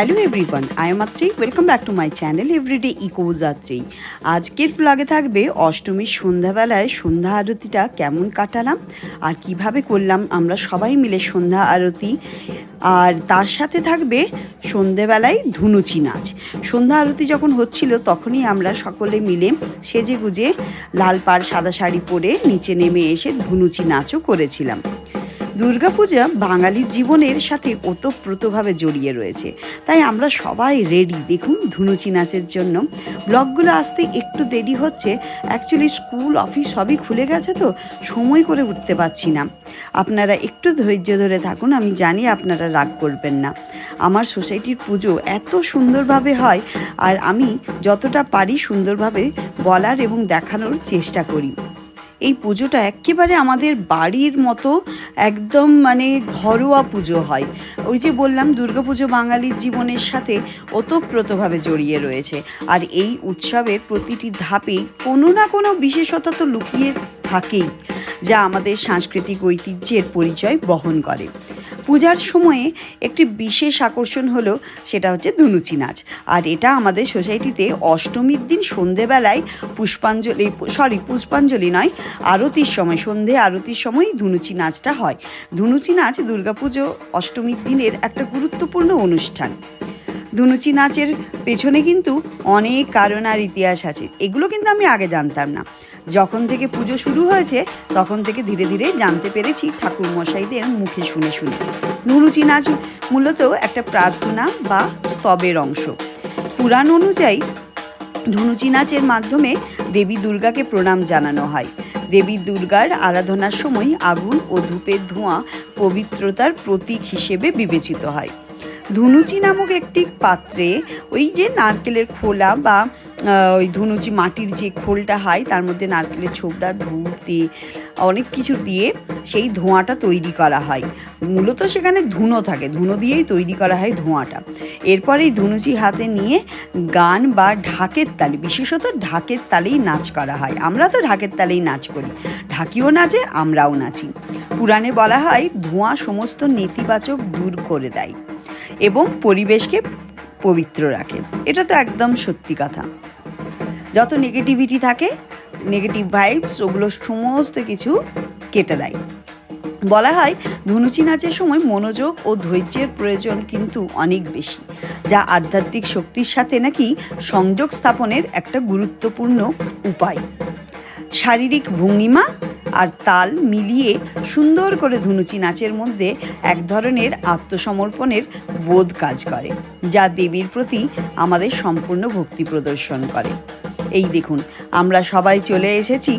Hello everyone I am Atri welcome back to my channel everyday echoes Atri আজকের ব্লগে থাকবে অষ্টমীর সন্ধ্যাবেলায় সন্ধ্যা আরতিটা কেমন কাটালাম আর কীভাবে করলাম আমরা সবাই মিলে সন্ধ্যা আরতি। আর তার সাথে থাকবে সন্ধেবেলায় ধুনুচি নাচ। সন্ধ্যা আরতি যখন হচ্ছিল তখনই আমরা সকলে মিলে সেজে গুজে লাল পাড় সাদা শাড়ি পরে নিচে নেমে এসে ধুনুচি নাচও করেছিলাম। দুর্গাপূজা বাঙালির জীবনের সাথে ওতপ্রোতভাবে জড়িয়ে রয়েছে। তাই আমরা সবাই রেডি দেখুন, ধুনুচি নাচের জন্য। ব্লগগুলো আসতে একটু দেরি হচ্ছে। অ্যাকচুয়ালি স্কুল অফিস সবই খুলে গেছে তো, সময় করে উঠতে পারছি না। আপনারা একটু ধৈর্য ধরে থাকুন, আমি জানি আপনারা রাগ করবেন না। আমার সোসাইটির পুজো এত সুন্দরভাবে হয়, আর আমি যতটা পারি সুন্দরভাবে বলার এবং দেখানোর চেষ্টা করি। এই পুজোটা একেবারে আমাদের বাড়ির মতো একদম মানে ঘরোয়া পুজো হয়। ওই যে বললাম দুর্গাপুজো বাঙালির জীবনের সাথে ওতপ্রোতভাবে জড়িয়ে রয়েছে। আর এই উৎসবের প্রতিটি ধাপেই কোনো না কোনো বিশেষতা তো লুকিয়ে থাকেই, যা আমাদের সাংস্কৃতিক ঐতিহ্যের পরিচয় বহন করে। পূজার সময়ে একটি বিশেষ আকর্ষণ হলো সেটা হচ্ছে ধুনুচি নাচ। আর এটা আমাদের সোসাইটিতে অষ্টমীর দিন সন্ধেবেলায় পুষ্পাঞ্জলি, সরি, পুষ্পাঞ্জলি নয়, আরতির সময়, সন্ধে আরতির সময় ধুনুচি নাচটা হয়। ধুনুচি নাচ দুর্গাপুজো অষ্টমীর দিনের একটা গুরুত্বপূর্ণ অনুষ্ঠান। ধুনুচি নাচের পেছনে কিন্তু অনেক কারণ আর ইতিহাস আছে। এগুলো কিন্তু আমি আগে জানতাম না। যখন থেকে পুজো শুরু হয়েছে, তখন থেকে ধীরে ধীরে জানতে পেরেছি ঠাকুর মশাইদের মুখে শুনে শুনে। নুরুচি নাচ মূলত একটা প্রার্থনা বা স্তবের অংশ। পুরাণ অনুযায়ী, ধুনুচি নাচের মাধ্যমে দেবী দুর্গাকে প্রণাম জানানো হয়। দেবী দুর্গার আরাধনার সময় আগুন ও ধূপের ধোঁয়া পবিত্রতার প্রতীক হিসেবে বিবেচিত হয়। ধুনুচি নামক একটি পাত্রে ওই যে নারকেলের খোলা বা ওই ধুনুচি মাটির যে খোলটা হয়, তার মধ্যে নারকেলের ধূপ দিয়ে অনেক কিছু দিয়ে সেই ধোঁয়াটা তৈরি করা হয়। মূলত সেখানে ধুনো থাকে, ধুনো দিয়েই তৈরি করা হয় ধোঁয়াটা। এরপরে এই ধুনুচি হাতে নিয়ে গান বা ঢাকের তালে, বিশেষত ঢাকের তালেই নাচ করা হয়। আমরা তো ঢাকের তালেই নাচ করি। ঢাকিও নাচে, আমরাও নাচি। পুরাণে বলা হয়, ধোঁয়া সমস্ত নেতিবাচক দূর করে দেয় এবং পরিবেশকে পবিত্র রাখে। এটা তো একদম সত্যি কথা। যত নেগেটিভিটি থাকে নেগেটিভ ভাইবস ওগুলো সমস্ত কিছু কেটে দেয়। বলা হয়, ধনুচি নাচের সময় মনোযোগ ও ধৈর্যের প্রয়োজন কিন্তু অনেক বেশি, যা আধ্যাত্মিক শক্তির সাথে নাকি সংযোগ স্থাপনের একটা গুরুত্বপূর্ণ উপায়। শারীরিক ভঙ্গিমা আর তাল মিলিয়ে সুন্দর করে ধুনুচি নাচের মধ্যে এক ধরনের আত্মসমর্পণের বোধ কাজ করে, যা দেবীর প্রতি আমাদের সম্পূর্ণ ভক্তি প্রদর্শন করে। এই দেখুন, আমরা সবাই চলে এসেছি।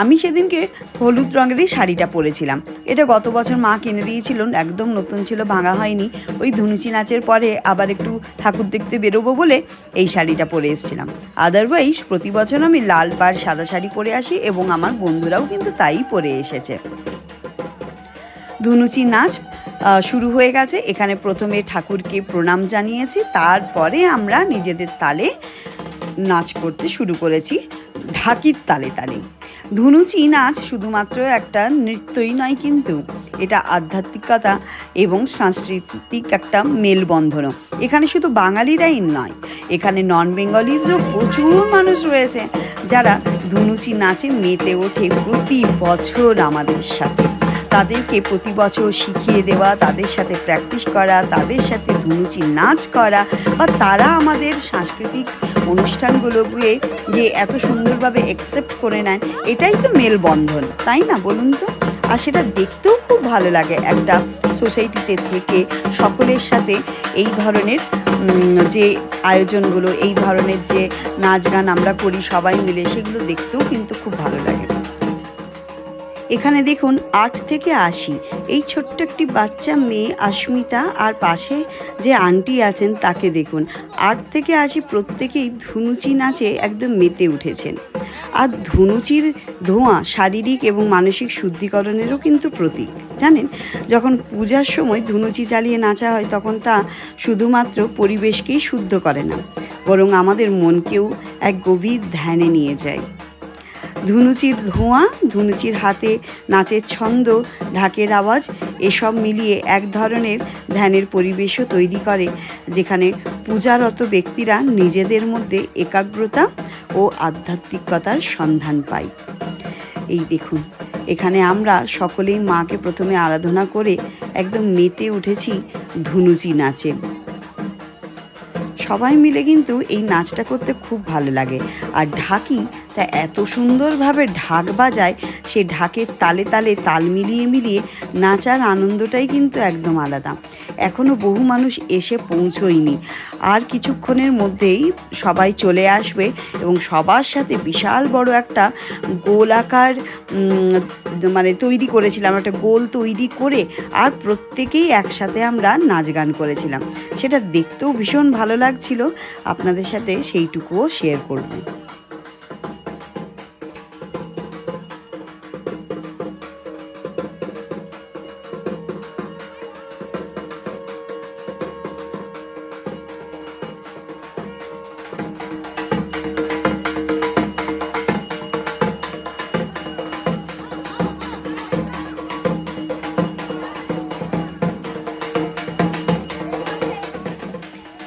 আমি সেদিনকে হলুদ রঙেরই শাড়িটা পরেছিলাম। এটা গত বছর মা কিনে দিয়েছিল একদম নতুন ছিল, ভাঙা হয়নি। ওই ধুনুচি নাচের পরে আবার একটু ঠাকুর দেখতে বেরোবো বলে এই শাড়িটা পরে এসেছিলাম। আদারওয়াইজ প্রতি বছর আমি লাল পাড় সাদা শাড়ি পরে আসি এবং আমার বন্ধুরাও কিন্তু তাই পরে এসেছে। ধুনুচি নাচ শুরু হয়ে গেছে। এখানে প্রথমে ঠাকুরকে প্রণাম জানিয়েছি, তারপরে আমরা নিজেদের তালে নাচ করতে শুরু করেছি ঢাকির তালে তালে। ধুনুচি নাচ শুধুমাত্র একটা নৃত্যই নয় কিন্তু এটা আধ্যাত্মিকতা এবং সাংস্কৃতিক একটা মেলবন্ধনও। এখানে শুধু বাঙালিরাই নয়, এখানে নন বেঙ্গলিজও প্রচুর মানুষ রয়েছে যারা ধুনুচি নাচে মেতে ওঠে প্রতি বছর আমাদের সাথে। তাদেরকে প্রতি বছর শিখিয়ে দেওয়া, তাদের সাথে প্র্যাকটিস করা, তাদের সাথে ধুনুচি নাচ করা বা তারা আমাদের সাংস্কৃতিক অনুষ্ঠানগুলোকে যে এত সুন্দরভাবে অ্যাকসেপ্ট করে নেন এটাই তো মেলবন্ধন, তাই না বলুন তো? আর সেটা দেখতেও খুব ভালো লাগে একটা সোসাইটিতে থেকে সকলের সাথে এই ধরনের যে আয়োজনগুলো, এই ধরনের যে নাচ গান আমরা করি সবাই মিলে, সেগুলো দেখতেও কিন্তু খুব ভালো এখানে দেখুন আট থেকে আশি। এই ছোট্ট একটি বাচ্চা মেয়ে আস্মিতা আর পাশে যে আন্টি আছেন তাকে দেখুন। আট থেকে আশি প্রত্যেকেই ধুনুচি নাচে একদম মেতে উঠেছেন। আর ধুনুচির ধোঁয়া শারীরিক এবং মানসিক শুদ্ধিকরণেরও কিন্তু প্রতীক। জানেন? যখন পূজার সময় ধুনুচি চালিয়ে নাচা হয় তখন তা শুধুমাত্র পরিবেশকেই শুদ্ধ করে না, বরং আমাদের মনকেও এক গভীর ধ্যানে নিয়ে যায়। ধুনুচির ধোঁয়া, ধুনুচির হাতে নাচের ছন্দ, ঢাকের আওয়াজ, এসব মিলিয়ে এক ধরনের ধ্যানের পরিবেশও তৈরি করে, যেখানে পূজারত ব্যক্তিরা নিজেদের মধ্যে একাগ্রতা ও আধ্যাত্মিকতার সন্ধান পায়। এই দেখুন, এখানে আমরা সকলেই মাকে প্রথমে আরাধনা করে একদম মেতে উঠেছি ধুনুচি নাচে। সবাই মিলে কিন্তু এই নাচটা করতে খুব ভালো লাগে। আর ঢাকি তা এত সুন্দরভাবে ঢাক বাজায়, সে ঢাকের তালে তালে তাল মিলিয়ে মিলিয়ে নাচার আনন্দটাই কিন্তু একদম আলাদা। এখনও বহু মানুষ এসে পৌঁছয়নি। আর কিছুক্ষণের মধ্যেই সবাই চলে আসবে এবং সবার সাথে বিশাল বড় একটা গোলাকার মানে তৈরি করেছিলাম, একটা গোল তৈরি করে আর প্রত্যেকেই একসাথে আমরা নাচ গান করেছিলাম। সেটা দেখতেও ভীষণ ভালো লাগছিল। আপনাদের সাথে সেইটুকুও শেয়ার করব।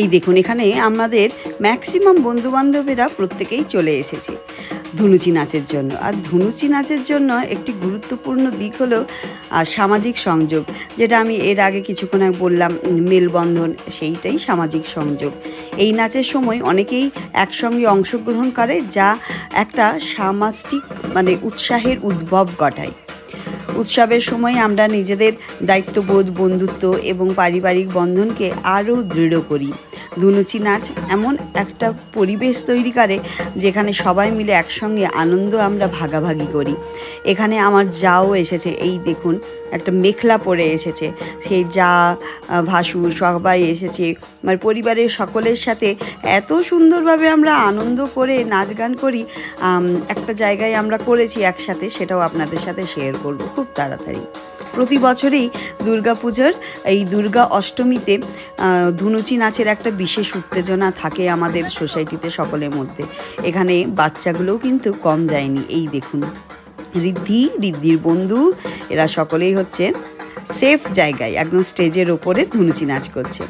এই দেখুন, এখানে আমাদের ম্যাক্সিমাম বন্ধুবান্ধবেরা প্রত্যেকেই চলে এসেছে ধুনুচি নাচের জন্য। আর ধুনুচি নাচের জন্য একটি গুরুত্বপূর্ণ দিক হলো সামাজিক সংযোগ, যেটা আমি এর আগে কিছুক্ষণ আগে বললাম, মেলবন্ধন, সেইটাই সামাজিক সংযোগ। এই নাচের সময় অনেকেই একসঙ্গে অংশগ্রহণ করে, যা একটা সামাজিক মানে উৎসাহের উদ্ভব ঘটায়। উৎসবের সময় আমরা নিজেদের দায়িত্ববোধ বন্ধুত্ব এবং পারিবারিক বন্ধনকে আরও দৃঢ় করি। ধুনুচি নাচ এমন একটা পরিবেশ তৈরি করে যেখানে সবাই মিলে একসঙ্গে আনন্দ আমরা ভাগাভাগি করি। এখানে আমার যাও এসেছে, এই দেখুন, একটা মেখলা পরে এসেছে। সেই যা ভাসুর সবাই এসেছে। আমার পরিবারের সকলের সাথে এত সুন্দরভাবে আমরা আনন্দ করে নাচ গান করি একটা জায়গায় আমরা করেছি একসাথে, সেটাও আপনাদের সাথে শেয়ার করব। খুব তাড়াতাড়ি। প্রতি বছরেই দুর্গাপুজোর এই দুর্গা অষ্টমীতে ধুনুচি নাচের একটা বিশেষ উত্তেজনা থাকে আমাদের সোসাইটিতে সকলের মধ্যে। এখানে বাচ্চাগুলোও কিন্তু কম যায়নি, এই দেখুন। ঋদ্ধি, ঋদ্ধির বন্ধু, এরা সকলেই হচ্ছে সেফ জায়গায়, একদম স্টেজের ওপরে ধুনুচি নাচ করছে।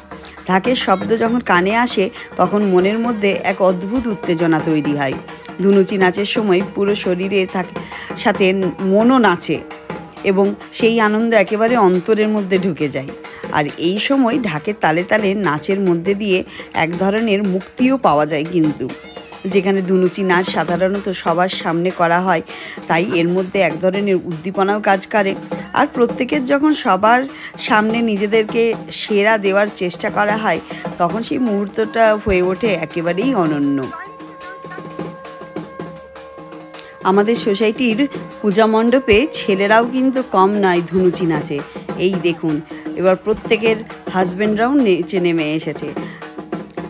ঢাকের শব্দ যখন কানে আসে, তখন মনের মধ্যে এক অদ্ভুত উত্তেজনা তৈরি হয়। ধুনুচি নাচের সময় পুরো শরীরে থাকে, সাথে মনও নাচে। এবং সেই আনন্দ একেবারে অন্তরের মধ্যে ঢুকে যায়। আর এই সময় ঢাকের তালে তালে নাচের মধ্যে দিয়ে এক ধরনের মুক্তিও পাওয়া যায় কিন্তু। যেখানে ধুনুচি নাচ সাধারণত সবার সামনে করা হয়, তাই এর মধ্যে এক ধরনের উদ্দীপনাও কাজ করে। আর প্রত্যেকের যখন সবার সামনে নিজেদেরকে সেরা দেওয়ার চেষ্টা করা হয়, তখন সেই মুহূর্তটা হয়ে ওঠে একেবারেই অনন্য। আমাদের সোসাইটির পূজা মণ্ডপে ছেলেরাও কিন্তু কম নয় ধুনুচি নাচে। এই দেখুন, এবার প্রত্যেকের হাজব্যান্ডরাও নেচে নেমে এসেছে।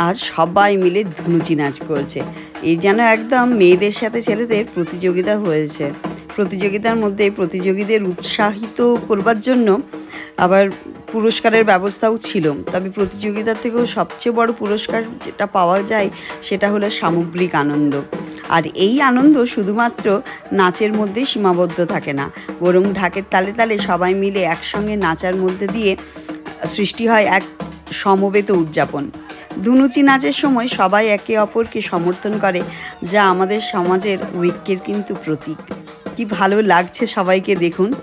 আর সবাই মিলে ধুনুচি নাচ করছে। এই যেন একদম মেয়েদের সাথে ছেলেদের প্রতিযোগিতা হয়েছে। প্রতিযোগিতার মধ্যে প্রতিযোগীদের উৎসাহিত করবার জন্য আবার পুরস্কারের ব্যবস্থাও ছিল। তবে প্রতিযোগিতার থেকেও সবচেয়ে বড় পুরস্কার যেটা পাওয়া যায় সেটা হলো সামগ্রিক আনন্দ। আর এই আনন্দ শুধুমাত্র নাচের মধ্যেই সীমাবদ্ধ থাকে না। বরং ঢাকের তালে তালে সবাই মিলে একসঙ্গে নাচার মধ্যে দিয়ে সৃষ্টি হয় এক সমবেত উদযাপন। ধুনুচি নাচের সময় সবাই একে অপরকে সমর্থন করে, যা আমাদের সমাজের ঐক্যের কিন্তু প্রতীক। কি ভালো লাগছে সবাইকে দেখুন।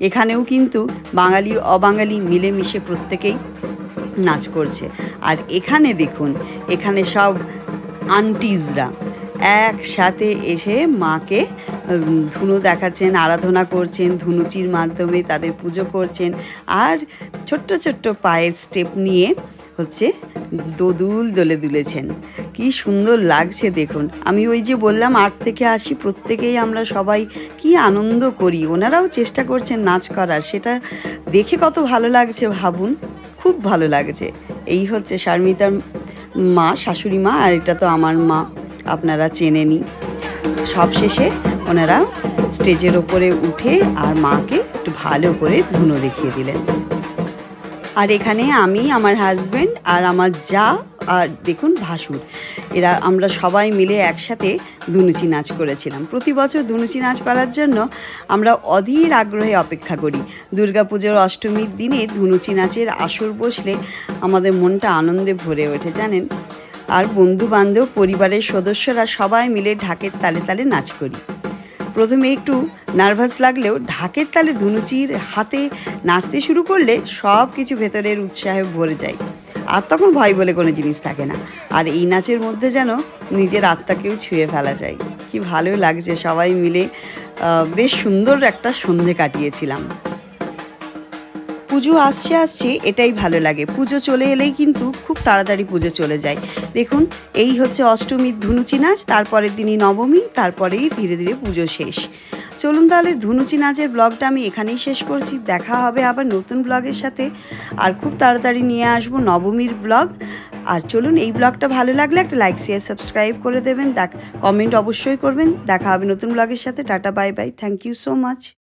এখানেও কিন্তু বাঙালি, অবাঙালি মিলেমিশে প্রত্যেকেই নাচ করছে। আর এখানে দেখুন, এখানে সব আন্টিজরা একসাথে এসে মাকে ধুনো দেখাচ্ছেন, আরাধনা করছেন, ধুনুচির মাধ্যমে তাদের পুজো করছেন। আর ছোট্ট ছোট্ট পায়ের স্টেপ নিয়ে হচ্ছে দোদুল দোলে দুলেছেন। কি সুন্দর লাগছে দেখুন। আমি ওই যে বললাম, আট থেকে আসি প্রত্যেকেই আমরা সবাই কি আনন্দ করি। ওনারাও চেষ্টা করছেন নাচ করার। সেটা দেখে কত ভালো লাগছে ভাবুন। খুব ভালো লাগছে। এই হচ্ছে শারমিতার মা, শাশুড়ি মা, আর এটা তো আমার মা। আপনারা চেনে চেনেনি সবশেষে ওনারা স্টেজের ওপরে উঠে আর মাকে একটু ভালো করে ধুনো দেখিয়ে দিলেন। আর এখানে আমি, আমার হাজব্যান্ড আর আমার যা আর দেখুন ভাসুর, এরা আমরা সবাই মিলে একসাথে ধুনুচি নাচ করেছিলাম। প্রতি বছর ধুনুচি নাচ করার জন্য আমরা অধীর আগ্রহে অপেক্ষা করি। দুর্গাপুজোর অষ্টমীর দিনে ধুনুচি নাচের আসর বসলে আমাদের মনটা আনন্দে ভরে ওঠে, জানেন? আর বন্ধু বান্ধব পরিবারের সদস্যরা সবাই মিলে ঢাকের তালে তালে নাচ করি। প্রথমে একটু নার্ভাস লাগলেও ঢাকের তালে ধুনুচির হাতে নাচতে শুরু করলে সব কিছু ভেতরের উৎসাহে ভরে যায়। আর তখন ভয় বলে কোনো জিনিস থাকে না। আর এই নাচের মধ্যে যেন নিজের আত্মাকেও ছুঁয়ে ফেলা যায়। কি ভালো লাগছে সবাই মিলে। বেশ সুন্দর একটা সন্ধে কাটিয়েছিলাম। পুজো আসছে আসছে, এটাই ভালো লাগে। পুজো চলে এলেই কিন্তু খুব তাড়াতাড়ি পুজো চলে যায়। দেখুন, এই হচ্ছে অষ্টমীর ধুনুচি নাচ, তারপরের দিনই নবমী, তারপরেই ধীরে ধীরে পুজো শেষ। চলুন তাহলে ধুনুচি নাচের ব্লগটা আমি এখানেই শেষ করছি। দেখা হবে আবার নতুন ব্লগের সাথে। আর খুব তাড়াতাড়ি নিয়ে আসব নবমীর ব্লগ। আর চলুন, এই ব্লগটা ভালো লাগলে একটা লাইক শেয়ার সাবস্ক্রাইব করে দেবেন। দেখ কমেন্ট অবশ্যই করবেন। দেখা হবে নতুন ব্লগের সাথে। Tata bye bye thank you so much